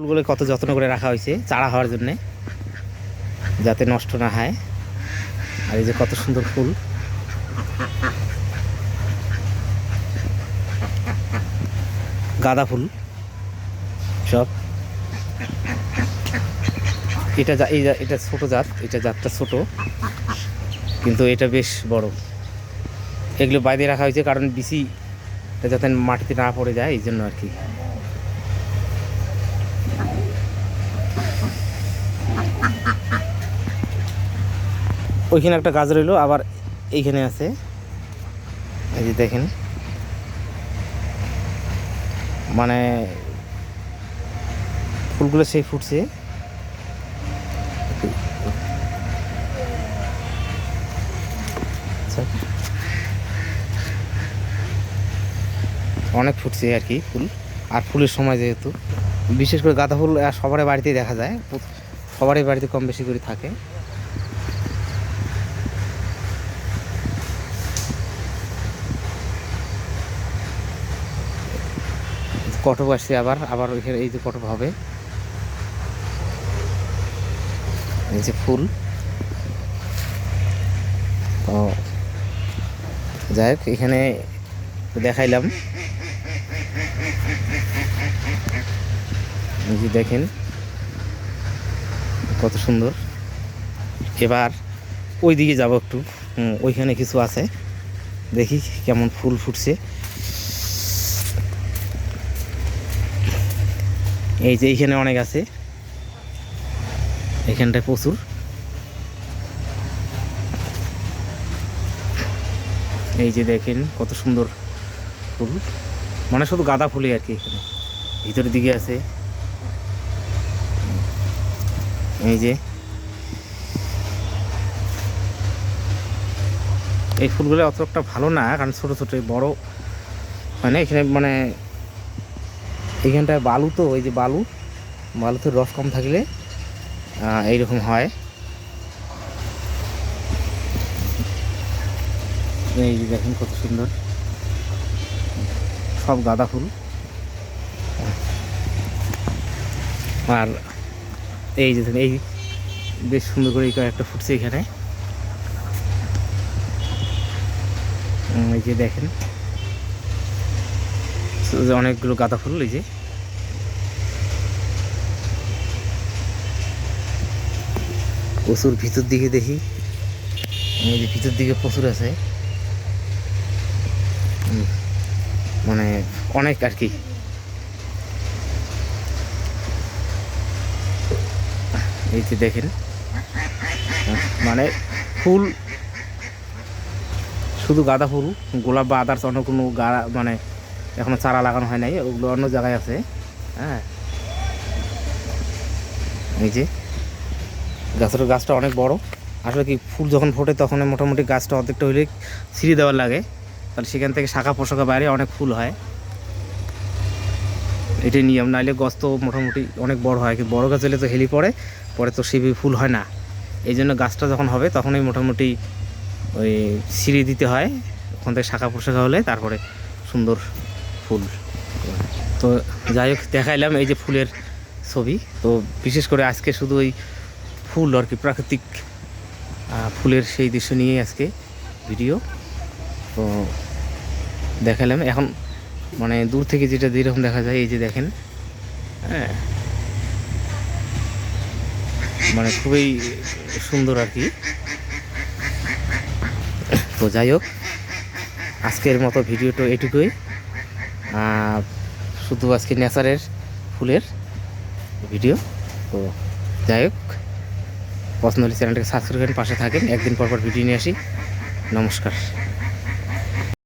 ফুলগুলো কত যত্ন করে রাখা হয়েছে চারা হওয়ার জন্যে, যাতে নষ্ট না হয়। আর এই যে কত সুন্দর ফুল। গাঁদা ফুল, সব। এটা এই এটা ছোট জাত, এটা জাতটা ছোট, কিন্তু এটা বেশ বড়। এগুলো বাইরে রাখা হয়েছে কারণ বিসি যাতে মাটিতে না পড়ে যায়, এই জন্য আর কি। ওইখানে একটা গাছ রইল আবার এইখানে আছে। এই যে দেখেন। মানে ফুলগুলো সেই ফুটছে। আচ্ছা। অনেক ফুটছে আর কি ফুল। আর ফুলের সময় যেহেতু। বিশেষ করে গাঁদা ফুল আহ, সবারই বাড়িতেই দেখা যায়। সবারই বাড়িতে কম বেশি করে থাকে। কটক আসছে আবার আবার ওইখানে এই যে কটক হবে। এই যে ফুল। তো যাই হোক এখানে দেখাইলাম। এই যে দেখেন। কত সুন্দর। এবার ওই দিকে যাব একটু। ওইখানে কিছু আছে। দেখি কেমন ফুল ফুটছে। এই যে এইখানে অনেক আছে। এখানটায় প্রচুর। এই যে দেখেন কত সুন্দর ফুল। মানে শুধু গাঁদা ফুলই আর কি এখানে। ভিতরের দিকে আছে। এই যে। এই ফুলগুলো অত একটা ভালো না, কারণ ছোটো ছোটো বড়। হয় না এখানে মানে এইখানটায় বালু তো ওই যে বালু, বালুতে রস কম থাকলে এইরকম হয়। এই যে দেখেন কত সুন্দর। সব গাঁদা ফুল। আর এই যে এই বেশ সুন্দর করে এই কয়েকটা ফুটছে এখানে। এই যে দেখেন অনেকগুলো গাঁদা ফুল, এই যে। প্রচুর ভিতর দিকে দেখি, এই যে ভিতর দিকে প্রচুর আছে। মানে অনেক আর কি। এই যে দেখেন। মানে ফুল, শুধু গাঁদা ফুল, গোলাপ বা আদার্স অন্য কোনো গাড়া মানে এখনও চারা লাগানো হয় নাই, ওগুলো অন্য জায়গায় আছে। হ্যাঁ। এই যে, গাছের গাছটা অনেক বড়। আসলে কি ফুল যখন ফোটে তখন মোটামুটি গাছটা অর্ধেকটা হইলে ছিঁড়ে দেওয়ার লাগে। তাহলে সেখান থেকে শাখা পোশাকা বাইরে অনেক ফুল হয়। এটাই নিয়ম নাইলে গাছ তো মোটামুটি অনেক বড় হয়। বড় গাছ হলে তো হেলি পড়ে, পরে তো সেভাবে ফুল হয় না। এই জন্য গাছটা যখন হবে, তখনই মোটামুটি ওই সিঁড়ি দিতে হয়। ওখান থেকে শাখা পোশাকা হলে তারপরে সুন্দর ফুল। তো যাই হোক, দেখাইলাম এই যে ফুলের ছবি। তো বিশেষ করে আজকে শুধু ওই ফুল আর কি, প্রাকৃতিক ফুলের সেই দৃশ্য নিয়েই আজকে ভিডিও। তো দেখালাম এখন মানে দূর থেকে যেটা যেরকম দেখা যায়, এই যে দেখেন। হ্যাঁ। মানে খুবই সুন্দর আর কি। তো যাই হোক, আজকের মতো ভিডিওটা এটুকুই। শুধু আজকে নেচারের ফুলের ভিডিও। তো যাই হোক, পছন্দ হলে চ্যানেলটাকে সাবস্ক্রাইব করেন পাশে থাকেন। একদিন পর পর ভিডিও নিয়ে আসি। নমস্কার।